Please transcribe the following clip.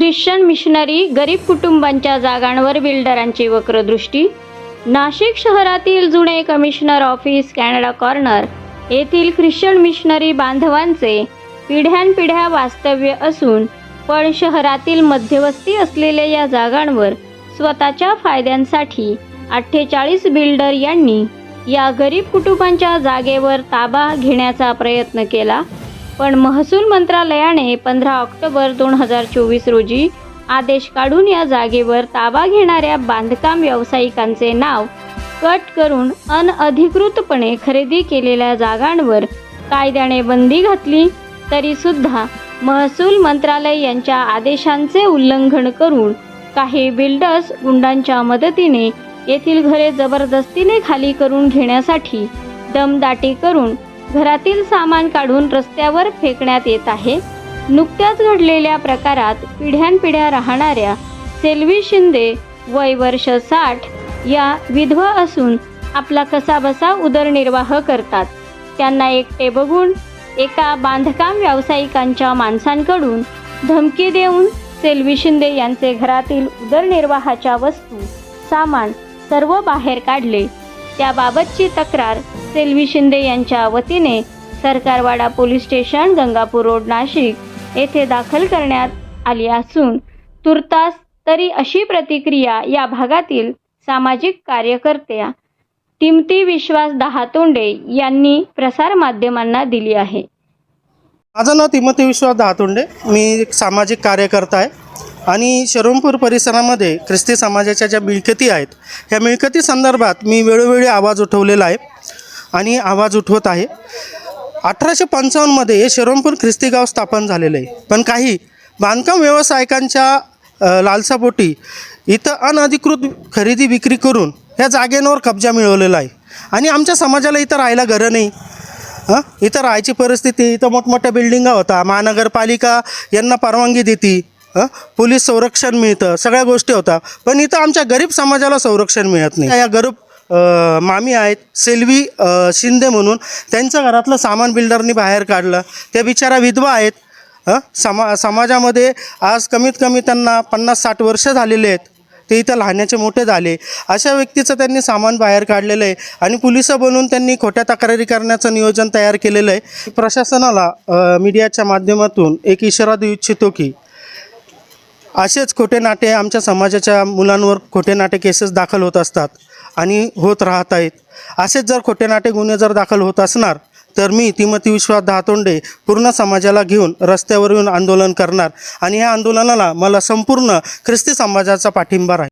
Christian missionary गरीब कुटुंबांच्या जागांवर बिल्डरांची वक्रदृष्टी. नाशिक शहरातील जुने कमिशनर ऑफिस कॅनडा कॉर्नर येथील ख्रिश्चन मिशनरी बांधवांचे पिढ्यानपिढ्या वास्तव्य असून पण शहरातील मध्यवस्ती असलेल्या या जागांवर स्वतःच्या फायद्यांसाठी अठ्ठेचाळीस बिल्डर यांनी या गरीब कुटुंबांच्या जागेवर ताबा घेण्याचा प्रयत्न केला. पण महसूल मंत्रालयाने पंधरा ऑक्टोबर दोन हजार चोवीस रोजी आदेश काढून या जागेवर ताबा घेणाऱ्या बांधकाम व्यावसायिकांचे नाव कट करून अनधिकृतपणे खरेदी केलेल्या जागांवर कायद्याने बंदी घातली तरी सुद्धा महसूल मंत्रालय यांच्या आदेशांचे उल्लंघन करून काही बिल्डर्स गुंडांच्या मदतीने येथील घरे जबरदस्तीने खाली करून घेण्यासाठी दमदाटी करून घरातील सामान काढून रस्त्यावर फेकण्यात येत आहे. नुकत्याच घडलेल्या प्रकारात पिढ्यानपिढ्या राहणाऱ्या सेल्वी शिंदे वय वर्ष साठ या विधवा असून आपला कसाबसा उदरनिर्वाह करतात. त्यांना एकटे बघून एका बांधकाम व्यावसायिकांच्या माणसांकडून धमकी देऊन सेल्वी शिंदे यांचे घरातील उदरनिर्वाहाच्या वस्तू सामान सर्व बाहेर काढले. त्याबाबतची तक्रार सेल्वी शिंदे यांच्या वतीने Sarkarwada police station Gangapur road Nashik येथे दाखल करण्यात आली असून तुर्तास तरी अशी प्रतिक्रिया या भागातील सामाजिक कार्यकर्त्या टिमती विश्वास दहातोंडे यांनी प्रसारमाध्यमांना दिली आहे. माझं नाव तिमती विश्वास दहातोंडे. मी एक सामाजिक कार्यकर्ता आहे. आणि शरणपूर परिसरामध्ये ख्रिस्ती समाजाच्या ज्या मिळकती आहेत ह्या मिळकती संदर्भात मी वेळोवेळी आवाज उठवलेला आहे आणि आवाज उठवत आहे. अठराशे पंचावन्नमध्ये हे शरणपूर ख्रिस्ती गाव स्थापन झालेलं आहे. पण काही बांधकाम व्यावसायिकांच्या लालसापोटी इथं अनधिकृत खरेदी विक्री करून ह्या जागेंवर कब्जा मिळवलेला आहे. आणि आमच्या समाजाला इथं राहायला घरं नाही. हां इथं राहायची परिस्थिती इथं मोठमोठ्या बिल्डिंगा होता महानगरपालिका यांना परवानगी देती. पोलीस संरक्षण मिळतं सगळ्या गोष्टी होतात पण इथं आमच्या गरीब समाजाला संरक्षण मिळत नाही. या गरीब मामी आहेत सेल्वी शिंदे म्हणून त्यांचं घरातलं सामान बिल्डरनी बाहेर काढलं. त्या बिचारा विधवा आहेत. समा समाजामध्ये आज कमीत कमी त्यांना पन्नास साठ वर्ष झालेले आहेत. ते इथं लहानाचे मोठे झाले. अशा व्यक्तीचं त्यांनी सामान बाहेर काढलेलं आहे आणि पोलिसं बनवून त्यांनी खोट्या तक्रारी करण्याचं नियोजन तयार केलेलं आहे. प्रशासनाला मीडियाच्या माध्यमातून एक इशारा देऊ इच्छितो की असेच खोटे नाटे आमच्या समाजाच्या मुलांवर खोटे नाटे केसेस दाखल होत असतात आणि होत राहत आहेत. असेच जर खोटे नाटे गुन्हे जर दाखल होत असणार तर मी तिमती विश्वास दहातोंडे पूर्ण समाजाला घेऊन रस्त्यावर येऊन आंदोलन करणार आणि या आंदोलनाला मला संपूर्ण ख्रिस्ती समाजाचा पाठिंबा राहील.